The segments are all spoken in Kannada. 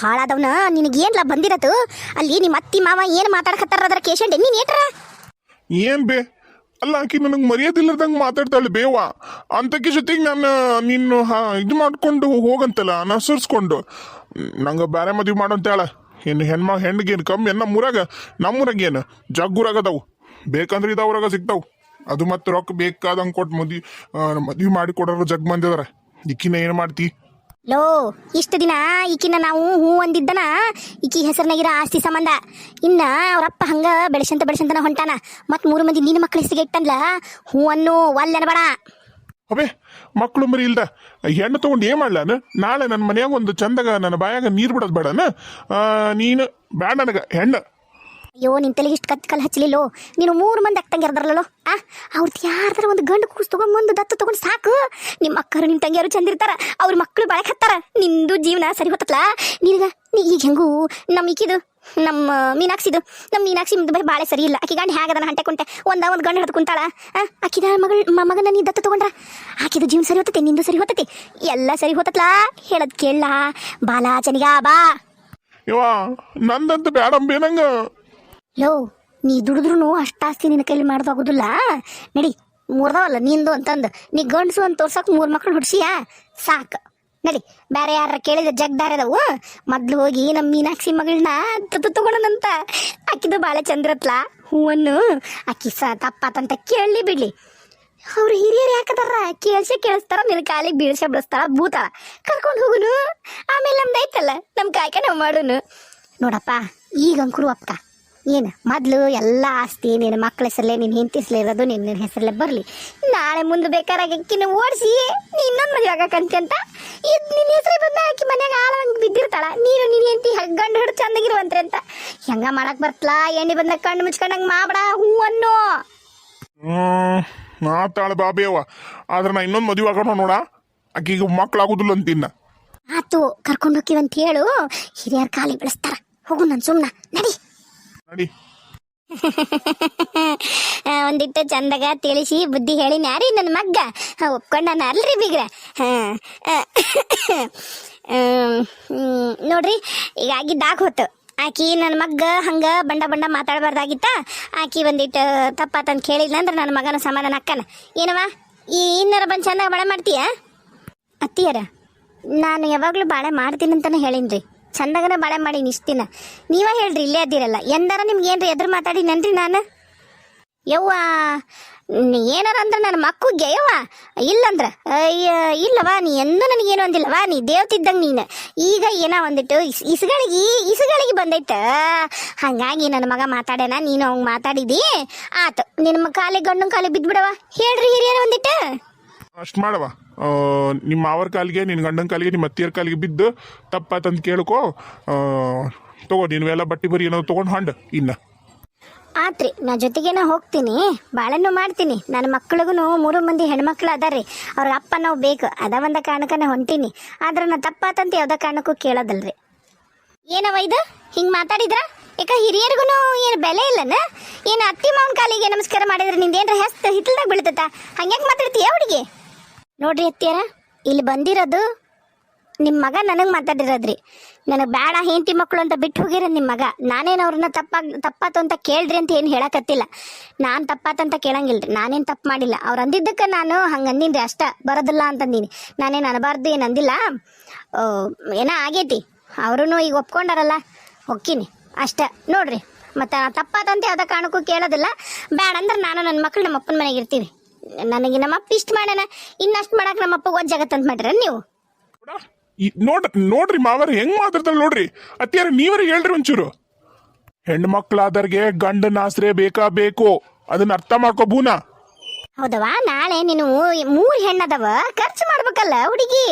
ಹಾಳಾದವ್ನ ನಿನಗೆ ಏನ್ಲ ಬಂದಿರತ್ತು ಅಲ್ಲಿ ನಿಮ್ಮ ಅತ್ತಿ ಮಾವ ಏನು ಮಾತಾಡಕತ್ತಾರ ಅದರ ಕೇಶಂಡೆ ನೀನ್ ಏಟ್ರ ಏನ್ ಬೇ? ಅಲ್ಲ ಆಕಿ ನನಗೆ ಮರ್ಯಾದಿಲ್ಲದಂಗೆ ಮಾತಾಡ್ತಾಳೆ ಬೇವ. ಅಂತಕ್ಕೆ ಜೊತೆಗೆ ನಾನು ನಿನ್ನ ಇದು ಮಾಡ್ಕೊಂಡು ಹೋಗಂತಲ್ಲ ನಸರ್ಸ್ಕೊಂಡು ನಂಗೆ ಬೇರೆ ಮದುವೆ ಮಾಡಂತಾಳ ಏನು ಹೆಣ್ಮ ಹೆಣ್ಣಿಗೇನು ಕಮ್ಮಿ, ಏನು ನಮ್ಮೂರಾಗ? ಏನು? ಜಗ್ಗೂರಾಗ ಅದಾವು. ಬೇಕಂದ್ರೆ ಇದಾವ್ರಾಗ ಸಿಗ್ತಾವು. ಅದು ಮತ್ತೆ ರೊಕ್ಕ ಬೇಕಾದಂಗೆ ಕೊಟ್ಟು ಮದ್ವಿ ಮದ್ವೆ ಮಾಡಿ ಕೊಡೋರು ಜಗ್ ಬಂದಿದಾರೆ ಇಕ್ಕಿನ ಏನು ಮಾಡ್ತಿ? ಲೋ, ಇಷ್ಟು ದಿನ ಈಕಿನ ನಾವು ಹೂ ಅಂದಿದ್ದನ? ಈಕಿ ಹೆಸರಿನಾಗಿರೋ ಆಸ್ತಿ ಸಂಬಂಧ. ಇನ್ನ ಅವರಪ್ಪ ಹಂಗ ಬೆಳೆಸಂತ ಬೆಳೆಸಂತನ ಹೊಂಟಾನ. ಮತ್ ಮೂರು ಮಂದಿ ನಿನ್ನ ಮಕ್ಕಳ ಹೆಸರಿಗೆ ಇಟ್ಟನ್ಲ ಹೂ ಅನ್ನು ಒಲ್ಲೆನ ಬೇಡ. ಅಬೇ ಮಕ್ಕಳು ಮರಿ ಇಲ್ದ? ಹೆಣ್ಣು ತಗೊಂಡು ಏನ್ ಮಾಡ್ಲಾನ ನಾಳೆ ನನ್ನ ಮನ್ಯಾಗ ಒಂದು ಚಂದಾಗ ನನ್ನ ಬಾಯಾಗ ನೀರು ಬಿಡೋದು ಬೇಡನ ನೀನು? ಬೇಡ ನನಗ, ಹೆಣ್ಣು. ಅಯ್ಯೋ, ನಿನ್ ತಲೆಗೆ ಇಷ್ಟು ಕತ್ತಿ ಕಲ್ ಹಚ್ಚಲಿಲ್ಲೋ ನೀನು ಮೂರು ಮಂದಿ ಅಕ್ಕಂಗಿರ್ದಾರಲ್ಲೋ ಆ ಅವ್ರದ್ದು ಯಾರ್ದಾರ ಒಂದು ಗಂಡು ಕೂಸ್ ತಗೊಂಡ್ ದತ್ತು ತಗೊಂಡು ಸಾಕು. ನಿಮ್ಮ ಅಕ್ಕರು ನಿಮ್ಮ ತಂಗಿಯರು ಚಂದಿರ್ತಾರ ಅವ್ರ ಮಕ್ಕಳು ಬಾಳಕ್ ಹತ್ತಾರ. ನಿಂದು ಜೀವನ ಸರಿ ಹೊತ್ತಲ್ಲ ನಿನಗ, ನೀ ಈಗ ಹೆಂಗೂ? ನಮ್ಮ ಈಕಿದು ನಮ್ಮ ಮೀನಾಕ್ಷಿದು. ನಮ್ಮ ಮೀನಾಕ್ಷಿ ಬಾಳೆ ಸರಿ ಇಲ್ಲ. ಆಕಿ ಗಂಡ ಹೇಗದ ಹಂಟೆ ಕುಂಟೆ? ಒಂದ ಒಂದು ಗಂಡು ಹಿಡ್ದು ಕುಂತಾಳ. ಆಕಿದ ಮಗಳ ಮಗನ ನೀ ದತ್ತು ತಗೊಂಡ್ರ? ಆಕಿದು ಜೀವನ ಸರಿ ಹೊತ್ತತಿ, ನಿಂದು ಸರಿ ಹೊತ್ತತಿ? ಎಲ್ಲ ಸರಿ ಹೊತ್ತತ್ಲಾ? ಹೇಳದ್ ಕೇಳ ಬಾಲಾಚನಿಗ ಬಾ. ಇವ, ನಂದಂತ ಬೇಡಂಬೇ ನಂಗ. ಲೋ ನೀ ದುಡಿದ್ರು ಅಷ್ಟಾಸ್ತಿ ನಿನ್ನ ಕೈಲಿ ಮಾಡೋದಾಗೋದಿಲ್ಲ. ನಡಿ, ಮೂರ್ದವಲ್ಲ, ನಿಂದು ಅಂತಂದು. ನೀ ಗಂಡಸು ಅಂತ ತೋರ್ಸಕ್ ಮೂರ್ ಮಕ್ಳು ಹುಡ್ಸಿಯಾ? ಸಾಕು. ನಡಿ ಬೇರೆ ಯಾರ ಕೇಳಿದ ಜಗ್ದಾರದವು ಮೊದ್ಲು ಹೋಗಿ ನಮ್ಮ ಮೀನಾಕ್ಷಿ ಮಗಳನ್ನ ತುತ್ತು ತಗೊಳನಂತ. ಆಕಿದು ಬಾಳೆ ಚಂದ್ರತ್ಲ, ಹೂವನ್ನು ಅಕ್ಕಿ ಸ ತಪ್ಪಾತಂತ ಕೇಳಲಿ ಬಿಡ್ಲಿ. ಅವ್ರು ಹಿರಿಯರು ಯಾಕದಾರ? ಕೇಳ್ಸೆ ಕೇಳಿಸ್ತಾರ, ನಿನ್ನ ಕಾಲಿಗೆ ಬೀಳ್ಸೆ ಬಿಡಿಸ್ತಾರ ಭೂತಾಳ ಕರ್ಕೊಂಡು ಹೋಗುನು? ಆಮೇಲೆ ನಮ್ದು ಐತಲ್ಲ ನಮ್ಮ ಕಾಯ್ಕ ನಾವು ಮಾಡುನು. ನೋಡಪ್ಪ, ಈಗ ಅಂಕುರು ಅಪ್ಪ ಏನು? ಮೊದಲು ಎಲ್ಲ ಆಸ್ತಿ ನಿನ್ನ ಮಕ್ಕಳ ಹೆಸರಲ್ಲೇ ನಿನ್ನ ಹೆಂಡತಿ ಹೆಸರಲ್ಲೇ ಇರೋದು ನಿನ್ನ ನಿನ್ನ ಹೆಸರಲ್ಲೇ ಬರಲಿ. ನಾಳೆ ಮುಂದೆ ಬೇಕಾರಾಗಿನ ಓಡಿಸಿ ನೀ ಇನ್ನೊಂದು ಮದುವೆ ಆಗಕ್ಕಂತೆ ಅಂತ ಇದು ನಿನ್ನ ಹೆಸರು ಬಂದ ಆಕಿ ಮನ್ಯಾಗ ಆಳಂಗೆ ಬಿದ್ದಿರ್ತಾಳ. ನೀನು ನಿನ್ನ ಹೆಂಡತಿ ಗಂಡು ಹಿಡಿದು ಚಂದಾಗಿರುವಂತ್ರಿ ಅಂತ. ಹೆಂಗ ಮಾಡಕ್ಕೆ ಬರ್ತಲಾ? ಎಣ್ಣೆ ಬಂದಾಗ ಕಣ್ಣು ಮುಚ್ಕೊಂಡಂಗೆ ಮಾಬಡ ಹೂ ಅನ್ನೋ. ಮಾತಾಳ ಬಾಬೇವ ಆದ್ರೆ ನಾ ಇನ್ನೊಂದು ಮದುವೆ ಆಗೋಣ ನೋಡ. ಆಕಿಗೆ ಅಂತ ಅಂತಿನ್ನ ಆತು ಕರ್ಕೊಂಡು ಹೋಗ್ತೀವಂತ ಹೇಳು. ಹಿರಿಯರ್ ಕಾಲಿ ಬೆಳೆಸ್ತಾರ. ಹೋಗು ನನ್ ಸುಮ್ನ. ನಡಿ. ನಡಿ. ಒಂದಿಟ್ಟು ಚಂದಗ ತಿಳಿಸಿ, ಬುದ್ಧಿ ಹೇಳಿ ಯಾರಿ ನನ್ನ ಮಗ್ಗ. ಒಪ್ಕೊಂಡಾನ ಅಲ್ರಿ ಬಿಗ್ರ. ನೋಡ್ರಿ, ಈಗ ಆಗಿದ್ದಾಗ ಹೊತ್ತು. ಆಕಿ ನನ್ನ ಮಗ್ಗ ಹಂಗ ಬಂಡ ಬಂಡ ಮಾತಾಡಬಾರ್ದಾಗಿತ್ತ. ಆಕಿ ಒಂದಿಟ್ಟು ತಪ್ಪಾತಂತ ಕೇಳಿಲ್ಲ ಅಂದ್ರೆ ನನ್ನ ಮಗನ ಸಮಾಧಾನ ಅಕ್ಕನ. ಏನವ ಈ ಇನ್ನರ ಬಂದು ಚಂದಾಗ ಬಾಳೆ ಮಾಡ್ತೀಯ? ಅತ್ತಿಯರ, ನಾನು ಯಾವಾಗಲೂ ಬಾಳೆ ಮಾಡ್ತೀನಿ ಅಂತಾನೆ ಹೇಳಿನ್ರಿ. ಚಂದಗನ ಬಾಳೆ ಮಾಡೀನಿ ಇಷ್ಟು ದಿನ ನೀವ ಹೇಳ್ರಿ, ಇಲ್ಲೇ ಅದಿರಲ್ಲ ಎಂದಾರ ನಿಮ್ಗೆ ಏನ್ರಿ ಎದುರು ಮಾತಾಡಿನನ್ರಿ ನಾನು? ಯವ್ವ ಏನಾರ ಅಂದ್ರೆ ನನ್ನ ಮಕ್ಕಳಿಗೆ ಯವ್ವ. ಇಲ್ಲಂದ್ರ ಇಲ್ಲವ ನೀ ಎಂದು ನನಗೇನು ಅಂದಿಲ್ಲವ ನೀ ದೇವ್ತಿದ್ದಂಗೆ ನೀನು. ಈಗ ಏನೋ ಒಂದಿಟ್ಟು ಇಸ್, ಇಸುಗಳಿಗೆ ಇಸುಗಳಿಗೆ ಬಂದೈತ. ಹಂಗಾಗಿ ನನ್ನ ಮಗ ಮಾತಾಡ್ಯಾನ, ನೀನು ಅವ್ನು ಮಾತಾಡಿದಿ. ಆತು ನಿನ್ನ ಕಾಲಿಗೆ ಗಂಡನ ಕಾಲಿಗೆ ಬಿದ್ಬಿಡವ ಹೇಳ್ರಿ ಹಿರಿಯರ ಒಂದಿಟ್ಟು. ಅಷ್ಟು ಮಾಡವ ನಿಮ್ಮ ಮಾವರ ಕಾಲಿಗೆ ನಿನ್ನ ಗಂಡನ ಕಾಲಿಗೆ, ನಿಮ್ಮ ಅತ್ತಿಯರ ಕಾಲಿಗೆ ಬಿದ್ದು ತಪ್ಪಾತಂತ ಕೇಳ್ಕೊ. ತಗೋ ನೀನು ಎಲ್ಲ ಬಟ್ಟೆ ಬರಿ ಏನೋ ತೊಗೊಂಡು ಹಂಡ ಇನ್ನ. ಆತ್ರಿ, ನಾ ಜೊತೆಗೇನ ಹೋಗ್ತೀನಿ. ಬಾಳನ್ನು ಮಾಡ್ತೀನಿ. ನನ್ನ ಮಕ್ಕಳಿಗೂ ಮೂರು ಮಂದಿ ಹೆಣ್ಮಕ್ಳು ಅದಾರಿ ಅವ್ರ ಅಪ್ಪ ನಾವು ಬೇಕು ಅದ ಒಂದ ಕಾರಣಕ್ಕನೇ ಹೊಂಟೀನಿ. ಆದ್ರೆ ನಾ ತಪ್ಪಾತಂತ ಯಾವ್ದ ಕಾರಣಕ್ಕೂ ಕೇಳೋದಲ್ರಿ. ಏನವ ಇದು ಹಿಂಗ್ ಮಾತಾಡಿದ್ರ? ಯಾಕ ಹಿರಿಯರಿಗೂ ಏನು ಬೆಲೆ ಇಲ್ಲನ? ಏನು ಅತ್ತಿ ಮಾವನ ಕಾಲಿಗೆ ನಮಸ್ಕಾರ ಮಾಡಿದ್ರೆ ನಿಂದೇನ್ರ ಹೆಸ್ತ ಹಿತ್ತಲ್ದಾಗ ಬೀಳ್ತತ? ಹಂಗ್ಯಾಕೆ ಮಾತಾಡ್ತೀಯ ಹುಡುಗಿ? ನೋಡ್ರಿ ಅತ್ತಿಯರ, ಇಲ್ಲಿ ಬಂದಿರೋದು ನಿಮ್ಮ ಮಗ ನನಗೆ ಮಾತಾಡಿರೋದ್ರಿ. ನನಗೆ ಬೇಡ ಹೆಂಡತಿ ಮಕ್ಕಳು ಅಂತ ಬಿಟ್ಟು ಹೋಗಿರ ನಿಮ್ಮ ಮಗ. ನಾನೇನು ಅವ್ರನ್ನ ತಪ್ಪ ತಪ್ಪಾತು ಅಂತ ಕೇಳ್ರಿ ಅಂತ ಏನು ಹೇಳಕತ್ತಿಲ್ಲ. ನಾನು ತಪ್ಪಾತಂತ ಕೇಳಂಗಿಲ್ರಿ. ನಾನೇನು ತಪ್ಪು ಮಾಡಿಲ್ಲ. ಅವ್ರು ಅಂದಿದ್ದಕ್ಕೆ ನಾನು ಹಂಗೆ ಅಂದಿನ್ರಿ ಅಷ್ಟ. ಬರೋದಿಲ್ಲ ಅಂತಂದೀನಿ ನಾನೇನು ಅನಬಾರ್ದು ಏನು ಅಂದಿಲ್ಲ. ಏನೋ ಆಗೈತಿ? ಅವರೂ ಈಗ ಒಪ್ಕೊಂಡಾರಲ್ಲ. ಹೊಕ್ಕಿನಿ ಅಷ್ಟ. ನೋಡ್ರಿ. ಮತ್ತು ತಪ್ಪಾತಂತ ಯಾವುದೇ ಕಾರಣಕ್ಕೂ ಕೇಳೋದಿಲ್ಲ. ಬೇಡ ಅಂದ್ರೆ ನಾನು ನನ್ನ ಮಕ್ಕಳು ನಮ್ಮ ಅಪ್ಪನ ಮನೆಗೆ ಇರ್ತೀವಿ. ನನಗೆ ನಮ್ಮ ಅಪ್ಪ ಇಷ್ಟು ಮಾಡ್ಯಾನ ಇನ್ನಷ್ಟು ಮಾಡಕ್ ನಮ್ಮ ಅಪ್ಪ ಜಗತ್ತಂತ ಮಾಡ್ರ ನೀವು? ನೋಡ್ ನೋಡ್ರಿ ಮಾವರ ಹೆಂಗ್ ಮಾತಾಡ್ತಾಳೆ ನೋಡ್ರಿ. ಅತ್ತಿಯಾರ ನೀವರ ಹೇಳ್ರಿ ಒಂಚೂರು. ಹೆಣ್ಣು ಮಕ್ಳಾದರ್ಗೆ ಗಂಡನ ಆಸ್ರೆ ಬೇಕಾ ಬೇಕು? ಅದನ್ನ ಅರ್ಥ ಮಾಡ್ಕೋ ಬೂನ ಹೌದವಾ ನಾಳೆ ನೀನು ಮೂರು ಹೆಣ್ಣದವ ಖರ್ಚು ಮಾಡ್ಬೇಕಲ್ಲ ಹುಡುಗಿ.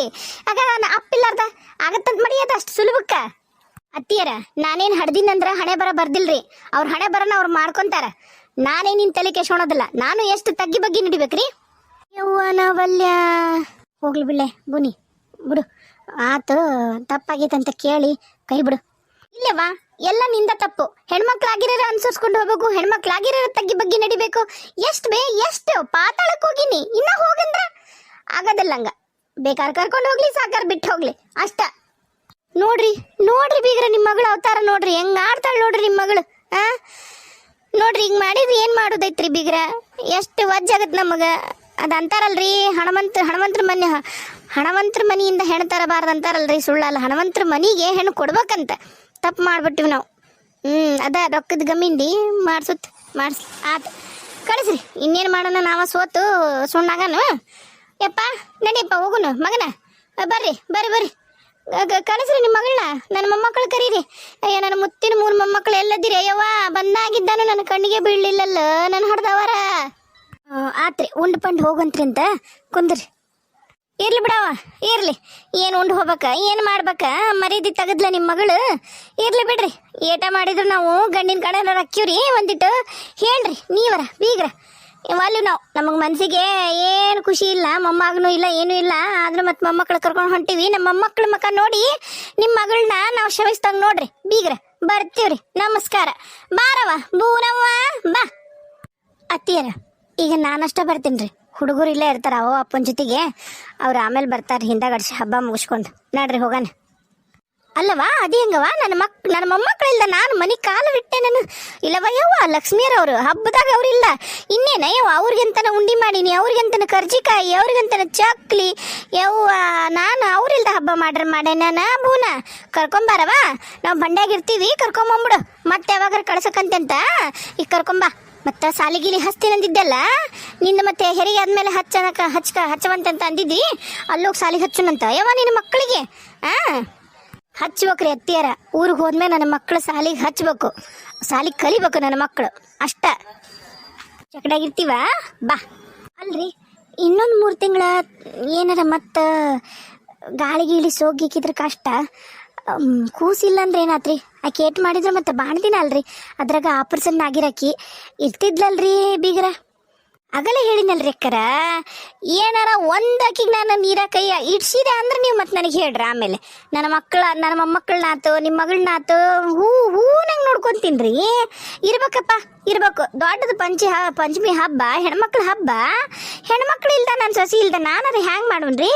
ಆಗ ಅಪ್ಪಿಲ್ಲಾರ್ದ ಆಗತ್ತಂತ ಮಡಿಯೋದು ಅಷ್ಟು ಸುಲಭಕ್ಕ? ಅತ್ತಿಯರ ನಾನೇನ್ ಹಡ್ದಿನಂದ್ರ ಹಣೆ ಬರ ಬರ್ದಿಲ್ರಿ. ಅವ್ರ ಹಣೆ ಬರನ ಅವ್ರು ಮಾಡ್ಕೊಂತಾರ. ನಾನೇ ನಿನ್ ತಲೆ ಕೆಸೋಣೋದಿಲ್ಲ ನಾನು ಎಷ್ಟು ತಗ್ಗಿ ಬಗ್ಗೆ ನಡಿಬೇಕ್ರಿ? ಯವ್ವನ ಹೋಗ್ಲಿ ಬಿಳೆ ಬುನಿ ಬಿಡು. ಆತು ತಪ್ಪಾಗೈತಂತ ಕೇಳಿ ಕೈ ಬಿಡು. ಇಲ್ಲವಾ ಎಲ್ಲ ನಿಂದ ತಪ್ಪು. ಹೆಣ್ಮಕ್ಳಾಗಿರೋ ಅನ್ಸರ್ಸ್ಕೊಂಡು ಹೋಗ್ಬೇಕು ಹೆಣ್ಮಕ್ಳಾಗಿರೋ ತಗ್ಗಿ ಬಗ್ಗೆ ನಡಿಬೇಕು. ಎಷ್ಟು ಬೇ, ಎಷ್ಟು ಪಾತಾಳಕ್ಕೆ ಹೋಗಿನಿ, ಇನ್ನ ಹೋಗಂದ್ರ? ಆಗೋದಿಲ್ಲ ಹಂಗ. ಬೇಕಾದ್ರೆ ಕರ್ಕೊಂಡು ಹೋಗ್ಲಿ, ಸಾಕಾರ ಬಿಟ್ಟು ಹೋಗ್ಲಿ. ಅಷ್ಟ. ನೋಡ್ರಿ ನೋಡ್ರಿ ಬೀಗ್ರ ನಿಮ್ಮ ಮಗಳು ಅವತಾರ ನೋಡ್ರಿ. ಹೆಂಗ್ ಆಡ್ತಾಳ ನೋಡ್ರಿ ನಿಮ್ಮ ಮಗಳು, ಆ? ನೋಡ್ರಿ, ಹಿಂಗ್ ಮಾಡಿದ್ರಿ ಏನ್ ಮಾಡೋದೈತ್ರಿ ಬೀಗ್ರ? ಎಷ್ಟು ವಜ್ಜಾಗತ್ ನಮಗ? ಅದ ಅಂತಾರಲ್ರಿ ಹಣಮಂತ್ರ ಹಣಮಂತ್ರ ಮನೆ ಹಣವಂತರ ಮನಿಯಿಂದ ಹೆಣ್ಣು ತರಬಾರ್ದು ಅಂತಾರಲ್ರಿ ಸುಳ್ಳಲ್ಲ ಹಣವಂತರ ಮನಿಗೆ ಹೆಣ್ಣು ಕೊಡ್ಬೇಕಂತ. ತಪ್ಪು ಮಾಡ್ಬಿಟ್ಟಿವಿ ನಾವು. ಹ್ಮ್, ಅದ ರೊಕ್ಕದ ಗಮ್ಮಿಂಡಿ ಮಾಡ್ಸುತ್ತ ಮಾಡ್ಸಿ, ಆತ. ಕಳಿಸ್ರಿ, ಇನ್ನೇನು ಮಾಡೋಣ ನಾವು ಸೋತು ಸುಣ್ಣಾಗನು? ಯಪ್ಪ, ನಡಿಯಪ್ಪ, ಹೋಗುನು, ಮಗನ? ಬರ್ರಿ ಬರ್ರಿ ಬರ್ರಿ. ಕಳಿಸ್ರಿ ನಿಮ್ಮ ಮಗಳನ್ನ. ನನ್ನ ಮೊಮ್ಮಕ್ಕಳು ಕರೀರಿ. ಅಯ್ಯ, ನನ್ನ ಮುತ್ತಿನ ಮೂರು ಮೊಮ್ಮಕ್ಕಳು ಎಲ್ಲದಿರಿ. ಅಯ್ಯವ್ವ, ಬಂದಾಗಿದ್ದಾನು. ನನ್ನ ಕಣ್ಣಿಗೆ ಬೀಳಲಿಲ್ಲಲ್ಲ. ನನ್ನ ಹೊಡೆದವರ ಆತ್ರಿ, ಉಂಡು ಪಂಡು ಹೋಗಂತ್ರಿ ಅಂತ ಕುಂದ್ರಿ. ಇರ್ಲಿ ಬಿಡವ ಇರ್ಲಿ. ಏನು ಉಂಡು ಹೋಗ್ಬೇಕ, ಏನು ಮಾಡ್ಬೇಕ ಮರೀದಿ ತೆಗದ್ಲ ನಿಮ್ಮ ಮಗಳು. ಇರ್ಲಿ ಬಿಡ್ರಿ. ಏಟ ಮಾಡಿದ್ರು ನಾವು ಗಂಡಿನ ಕಡೆ ರಕ್ಕಿವ್ರಿ. ಒಂದಿಟ್ಟು ಹೇಳ್ರಿ, ನೀವರ, ಬೀಗ್ರ. ಅಲ್ಲಿ ನಾವು, ನಮಗೆ ಮನಸ್ಸಿಗೆ ಏನು ಖುಷಿ ಇಲ್ಲ, ಮೊಮ್ಮಗನೂ ಇಲ್ಲ, ಏನೂ ಇಲ್ಲ, ಆದ್ರೂ ಮತ್ತೆ ಮೊಮ್ಮಕ್ಕಳು ಕರ್ಕೊಂಡು ಹೊಂಟಿವಿ. ನಮ್ಮ ಮೊಮ್ಮಕ್ಕಳ ಮಕ್ಕ ನೋಡಿ ನಿಮ್ಮ ಮಗಳನ್ನ ನಾವು ಕ್ಷಮಿಸ್ದಂಗ ನೋಡ್ರಿ. ಬೀಗ್ರ, ಬರ್ತೀವ್ರಿ. ನಮಸ್ಕಾರ. ಬಾರವ ಬೂನವ್ವ, ಬಾ. ಅತ್ತಿಯರ, ಈಗ ನಾನಷ್ಟ ಬರ್ತೀನಿ ರೀ ಹುಡುಗರು ಇಲ್ಲೇ ಇರ್ತಾರ ಅವ ಅಪ್ಪನ ಜೊತೆಗೆ. ಅವ್ರು ಆಮೇಲೆ ಬರ್ತಾರೆ ಹಿಂದಗಡ್ಸಿ ಹಬ್ಬ ಮುಗಿಸ್ಕೊಂಡು. ನಡ್ರಿ, ಹೋಗೋಣ. ಅಲ್ಲವಾ? ಅದು ಹೆಂಗವ? ನನ್ನ ಮಕ್, ನನ್ನ ಮೊಮ್ಮಕ್ಕಳಿಲ್ದ ನಾನು ಮನೆ ಕಾಲು ಬಿಟ್ಟೆ ನಾನು. ಇಲ್ಲವ ಯವ್ವ? ಲಕ್ಷ್ಮಿಯರವರು, ಹಬ್ಬದಾಗ ಅವರಿಲ್ಲ. ಇನ್ನೇನ? ಯವ್ವ, ಅವ್ರಿಗಂತನ ಉಂಡಿ ಮಾಡೀನಿ, ಅವ್ರಿಗಂತನ ಕರ್ಜಿಕಾಯಿ, ಅವ್ರಿಗಂತನ ಚಕ್ಲಿ. ಯವ್ವ, ನಾನು ಅವ್ರಿಲ್ದ ಹಬ್ಬ ಮಾಡ್ರ ನಾನು ಬೂನ ಕರ್ಕೊಂಬಾರವಾ ನಾವು ಬಂಡ್ಯಾಗಿರ್ತೀವಿ ಕರ್ಕೊಂಬಂಬಿಡು ಮತ್ತೆ ಯಾವಾಗಾರ ಕಳ್ಸಕ್ಕಂತೆ ಈಗ ಕರ್ಕೊಂಬಾ ಮತ್ತೆ ಸಾಲಿಗಿಲಿ ಹಚ್ತೀನಂದಿದ್ದೆಲ್ಲ ನಿನ್ನ ಮತ್ತೆ ಹೆರಿಗೆ ಆದ್ಮೇಲೆ ಹಚ್ಚನಕ, ಹಚ್ಕ, ಹಚ್ಚವಂತಂತ ಅಂದಿದ್ದಿ? ಅಲ್ಲೋಗಿ ಸಾಲಿಗೆ ಹಚ್ಚುನಂತ. ಯವ್ವ, ನಿನ್ನ ಮಕ್ಕಳಿಗೆ? ಆ? ಹಚ್ಬೇಕ್ರಿ ಅತ್ತಿಯರ. ಊರಿಗೆ ಹೋದ್ಮೇಲೆ ನನ್ನ ಮಕ್ಕಳು ಸಾಲಿಗೆ ಹಚ್ಬೇಕು. ಸಾಲಿಗೆ ಕಲಿಬೇಕು ನನ್ನ ಮಕ್ಕಳು ಅಷ್ಟ. ಚಕಡಾಗಿರ್ತೀವ ಬಾ. ಅಲ್ರಿ, ಇನ್ನೊಂದು ಮೂರು ತಿಂಗಳ ಏನಾರ ಮತ್ತು ಗಾಳಿ ಗೀಳಿ ಸೋಗಿಕ್ಕಿದ್ರೆ ಕಷ್ಟ. ಕೂಸಿಲ್ಲ ಅಂದ್ರೆ ಏನಾತ್ರಿ? ಆಕೆ ಏಟ್ ಮಾಡಿದ್ರೆ ಮತ್ತೆ ಬಾಣ್ದಿನ ಅಲ್ರಿ. ಅದ್ರಾಗ ಆಪರೇಷನ್ ಆಗಿರಾಕಿ ಇರ್ತಿದ್ಲಲ್ರಿ ಬೀಗ್ರ? ಆಗಲೇ ಹೇಳಿನಲ್ರಿ ಅಕ್ಕರ? ಏನಾರ ಒಂದಾಕಿಗೆ ನಾನು ನೀರ ಕೈ ಇಡ್ಸಿದೆ ಅಂದ್ರೆ ನೀವು ಮತ್ತೆ ನನಗೆ ಹೇಳ್ರಿ ಆಮೇಲೆ. ನನ್ನ ಮಕ್ಕಳ ನನ್ನ ಮೊಮ್ಮಕ್ಕಳನ್ನಾತು ನಿಮ್ಮ ಮಗಳನ್ನಾತು ಹೂ ಹೂ ನಂಗೆ ನೋಡ್ಕೊಂತೀನ್ರಿ ಇರ್ಬೇಕಪ್ಪ ಇರ್ಬೇಕು. ದೊಡ್ಡದು ಪಂಚಿ ಹ ಪಂಚಮಿ ಹಬ್ಬ ಹೆಣ್ಮಕ್ಳ ಹಬ್ಬ. ಹೆಣ್ಮಕ್ಳು ಇಲ್ದ ನನ್ನ ಸೊಸಿ ಇಲ್ದ ನಾನು ಹ್ಯಾಂಗೆ ಮಾಡುವನ್ರಿ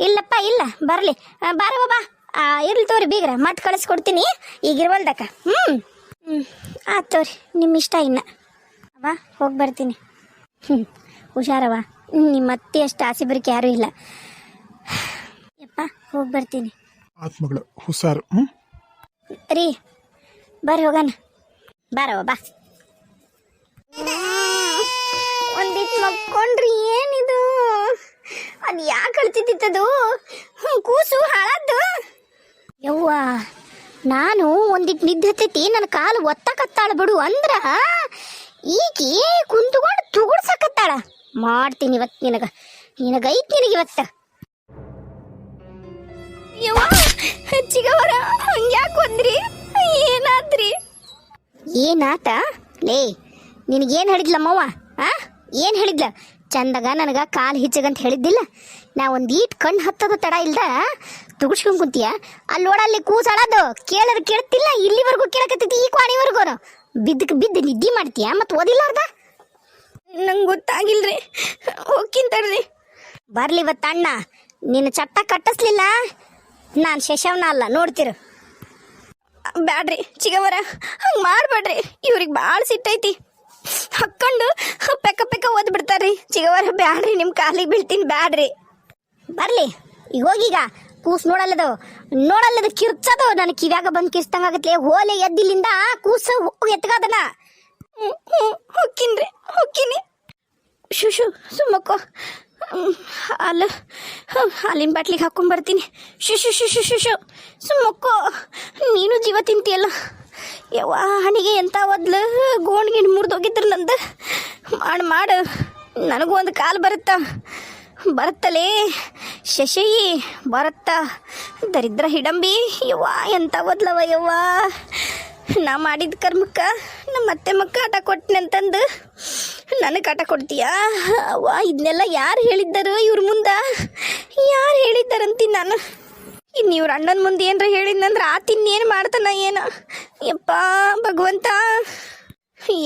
ಇಲ್ಲಪ್ಪ ಇಲ್ಲ ಬರಲಿ. ಬಾರ ಬಾ ಆ, ಇರ್ಲಿ ತೋರಿ ಬೀಗ್ರ ಮತ್ತೆ ಕಳಿಸ್ಕೊಡ್ತೀನಿ. ಈಗ ಇರ್ವಲ್ದಕ್ಕ ಹ್ಞೂ ಹ್ಞೂ ಆಯ್ತು ತೋರಿ ನಿಮ್ಮ ಇಷ್ಟ ಇನ್ನ. ಬಾ ಹೋಗಿ ಬರ್ತೀನಿ. ಹ್ಞೂ ಹುಷಾರವ ನಿಮ್ಮ ಅತ್ತೆ ಅಷ್ಟು ಆಸೆ ಬರಕ್ಕೆ ಯಾರು ಇಲ್ಲ. ಯಪ್ಪ ಹೋಗಿ ಬರ್ತೀನಿ. ಆತ್ಮಗಳು ಹುಷಾರು ಹ್ಞೂ ರೀ ಬರ್ರಿ ಹೋಗಣ. ಬಾರವ ಬಾ. ಒಂದಿಟ್ಟು ಮಕ್ಕೊಂಡ್ರಿ ಏನಿದು? ಅದು ಯಾಕೆ ಕಳ್ತಿದ್ದಿತ್ತದು ಕೂಸು ಹಾಳದ್ದು? ಯವ್ವ ನಾನು ಒಂದಿಟ್ಟು ನಿದ್ದೆ ಹತ್ತೈತಿ ನನ್ನ ಕಾಲು ಒತ್ತಕತ್ತಾಳ ಬಿಡು ಅಂದ್ರ ಈಕಿ ಕುಂತ್ಕೊಂಡು ತುಗುಡ್ಸಕತ್ತಾಳ. ಮಾಡ್ತೀನಿ ಇವತ್ತು ನಿನಗ. ನಿನಗೈತ್ ನಿನಗೆ ಇವತ್ತು. ಚಿಗವರ ಹಂಗ್ಯಾಕ್ ಬಂದ್ರಿ ಏನಾದ್ರಿ? ಏನಾತ? ಲೇ ನಿನಗೇನು ಹೇಳಿದ್ಲಮ್ಮವ್ವ ಆ? ಏನು ಹೇಳಿದ್ಲ? ಚಂದಾಗ ನನಗ ಕಾಲು ಹಿಚ್ಚಗಂತ ಹೇಳಿದ್ದಿಲ್ಲ. ನಾ ಒಂದು ಈಟ್ ಕಣ್ಣು ಹತ್ತದ ತಡ ಇಲ್ದ ತುಗುಡ್ಸ್ಕೊಂಡ್ ಕುಂತೀಯ? ಅಲ್ಲಿ ನೋಡಲ್ಲಿ ಕೂಸಾಡೋದು ಕೇಳರ್ ಕೇಳ್ತಿಲ್ಲ ಇಲ್ಲಿವರೆಗೂ ಕೇಳಕತ್ತೈತಿ ಈ ಕ್ವಾಣಿವರೆಗೂ ಬಿದ್ದಕ್ಕೆ ಬಿದ್ದು ನಿದ್ದೆ ಮಾಡ್ತೀಯ ಮತ್ತು ಓದಿಲ್ಲಾರ್ದ? ನಂಗೆ ಗೊತ್ತಾಗಿಲ್ರಿ. ಹೋಗ್ಕಿಂತಾರ್ರಿ ಬರ್ಲಿ ಇವತ್ತು ಅಣ್ಣ. ನಿನ್ನ ಚಟ್ಟ ಕಟ್ಟಿಸ್ಲಿಲ್ಲ? ನಾನು ಶಶವನ ಅಲ್ಲ ನೋಡ್ತಿರು. ಬ್ಯಾಡ್ರಿ ಚಿಗವರ. ಹಂಗೆ ಮಾಡಬೇಡ್ರಿ. ಇವ್ರಿಗೆ ಭಾಳ ಸಿಟ್ಟೈತಿ. ಹಕ್ಕೊಂಡು ಪೆಕ್ಕ ಪೆಕ್ಕ ಓದ್ಬಿಡ್ತಾರ್ರಿ. ಚಿಗವರ ಬ್ಯಾಡ್ರಿ ನಿಮ್ಮ ಕಾಲಿಗೆ ಬೀಳ್ತೀನಿ ಬ್ಯಾಡ್ರಿ. ಬರ್ಲಿ ಈಗ ಹೋಗೀಗ ಕೂಸ್ ನೋಡಲ್ಲದು? ನೋಡಲ್ಲದು ಕಿರ್ಚದು. ನನ್ನ ಕಿವ್ಯಾಗ ಬಂದು ಆಗತ್ಲೆ. ಹೋಲೆ ಎದ್ದಿಲ್ಲಿಂದ ಕೂಸ ಎತ್ಗಾದನ. ಹೊಕ್ಕಿನ್ರಿ ಹೊಕ್ಕಿನಿ ಶುಶು ಸುಮ್ಮಕ್ಕೋ ಅಲ್ಲ ಹಾಲಿನ ಬಾಟ್ಲಿಗೆ ಹಾಕೊಂಡ್ ಬರ್ತೀನಿ. ಶುಶು ಶುಶು ಶುಶು ಸುಮ್ಮಕ್ಕೋ ನೀನು ಜೀವ ತಿಂತಿಯಲ್ಲ. ಯವ್ವ, ಹಣಿಗೆ ಎಂತ ಒದ್ಲು? ಗೋಣ್ಗಿಣ್ ಮುರಿದೋಗಿದ್ರು ನಂದು. ಮಾಡು ಮಾಡು. ನನಗೂ ಒಂದು ಕಾಲು ಬರುತ್ತಾ? ಬರುತ್ತಲೇ? ಶಶಿ ಬರುತ್ತಾ. ದರಿದ್ರ ಹಿಡಂಬಿ, ಯವ್ವ, ಎಂತ ಒದ್ಲವ ಯವ್ವ? ನಾ ಮಾಡಿದ ಕರ್ಮಕ್ಕ ನಮ್ಮ ಅತ್ತೆ ಮಕ್ಕ ಆಟ ಕೊಟ್ಟನಂತಂದು ನನಗೆ ಆಟ ಕೊಡ್ತೀಯಾ? ಅವ್ವ ಇದನ್ನೆಲ್ಲ ಯಾರು ಹೇಳಿದ್ದರು ಇವ್ರ ಮುಂದ? ಯಾರು ಹೇಳಿದ್ದಾರಂತೀನಿ ನಾನು? ಇನ್ನು ಇವ್ರ ಅಣ್ಣನ ಮುಂದೆ ಏನರ ಹೇಳಿದ್ನಂದ್ರೆ ಆತ ಇನ್ನೇನು ಮಾಡ್ತಾನ ಏನು? ಯಪ್ಪ, ಭಗವಂತ.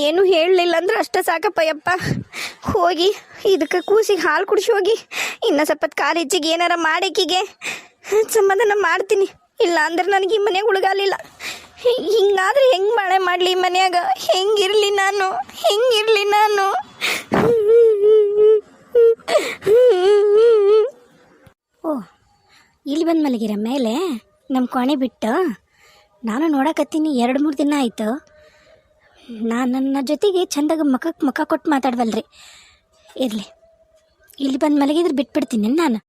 ಏನು ಹೇಳಲಿಲ್ಲ ಅಂದ್ರೆ ಅಷ್ಟೇ ಸಾಕಪ್ಪ ಯಪ್ಪ ಹೋಗಿ, ಇದಕ್ಕೆ ಕೂಸಿಗೆ ಹಾಲು ಕುಡಿಸಿ ಹೋಗಿ, ಇನ್ನ ಸ್ವಲ್ಪ ಕಾಲು ಹೆಚ್ಚಿಗೆ ಏನಾರ ಮಾಡಕ್ಕಿಗೆ ಸಮಾಧಾನ ಮಾಡ್ತೀನಿ. ಇಲ್ಲ ಅಂದ್ರೆ ನನಗೆ ಈ ಮನೆಗೆ ಉಳಗಾಲಿಲ್ಲ. ಹಿಂಗಾದ್ರೆ ಹೆಂಗೆ ಮಳೆ ಮಾಡಲಿ ಮನ್ಯಾಗ? ಹೆಂಗಿರಲಿ ನಾನು? ಹೆಂಗಿರಲಿ ನಾನು? ಓ, ಇಲ್ಲಿ ಬಂದು ಮಲಗಿರ ಮೇಲೆ ನಮ್ಮ ಕೊಣೆ ಬಿಟ್ಟು ನಾನು ನೋಡಕತ್ತೀನಿ ಎರಡು ಮೂರು ದಿನ ಆಯಿತು. ನಾನು ನನ್ನ ಜೊತೆಗೆ ಚಂದಾಗ ಮುಖಕ್ಕೆ ಮುಖ ಕೊಟ್ಟು ಮಾತಾಡ್ವಲ್ರಿ. ಇರಲಿ. ಇಲ್ಲಿ ಬಂದು ಮಲಗಿದ್ರೆ ಬಿಟ್ಬಿಡ್ತೀನಿ ನಾನು.